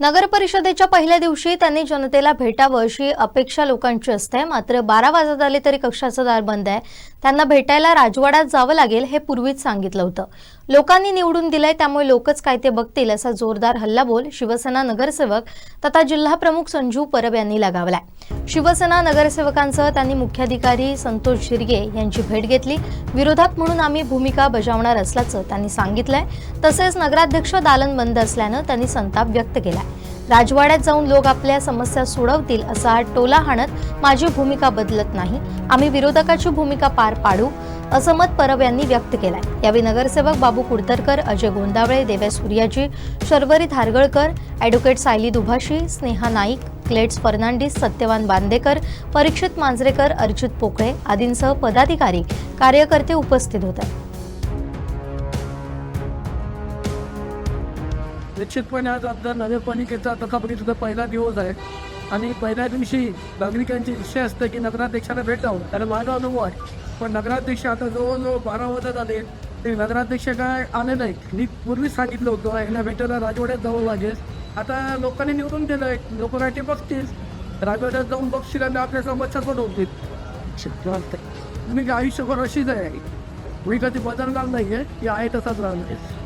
नगर परिषदेच्या पहिल्या दिवशी त्यांनी जनतेला भेटावं अशी अपेक्षा लोकांची असते. मात्र बारा वाजत आले तरी कक्षाचं दार बंद आहे. त्यांना भेटायला राजवाड्यात जावं लागेल हे पूर्वीच सांगितलं होतं. लोकांनी निवडून दिलंय त्यामुळे लोकच काय ते बघतील असा जोरदार हल्लाबोल शिवसेना नगरसेवक तथा जिल्हा प्रमुख संजू परब यांनी लगावलाय. शिवसेना नगरसेवकांसह त्यांनी मुख्याधिकारी संतोष शिर्गे यांची भेट घेतली. विरोधात म्हणून आम्ही भूमिका बजावणार असल्याचं त्यांनी सांगितलंय. तसेच नगराध्यक्ष दालन बंद असल्यानं त्यांनी संताप व्यक्त केला राजवाड्यात जाऊन लोक आपल्या समस्या सोडवतील असा हा टोला हाणत माझी भूमिका बदलत नाही. आम्ही विरोधकाची भूमिका पार पाडू असं मत परब यांनी व्यक्त केलंय. यावेळी नगरसेवक बाबू कुडतरकर अजय गोंदावळे देव्या सूर्याजी शर्वरी धारगळकर ॲडव्होकेट सायली दुभाषी स्नेहा नाईक क्लेट्स फर्नांडिस सत्यवान बांदेकर परीक्षित मांजरेकर अर्जित पोकळे आदींसह पदाधिकारी कार्यकर्ते उपस्थित होते. निश्चितपणे आज आपल्या नगरपालिकेचा तर पहिला दिवस आहे. आणि पहिल्या दिवशी नागरिकांची इच्छा असते की नगराध्यक्षाला भेटावं त्याला माझा अनुभव आहे. पण नगराध्यक्ष आता जवळजवळ बारा वाजत आले. ते नगराध्यक्ष काय आले नाही. मी पूर्वीच सांगितलं होतं यांना भेटायला राजवाड्यात जावं लागेल. आता लोकांनी निवडून दिलं आहे लोक राठी बघतील. राजवाड्यात जाऊन बघतील आणि आपल्या समस्या सोडवतील. मी आयुष्यभर अशीच आहे. मी कधी बदलणार नाही आहे की आहे तसाच राहणार. आहे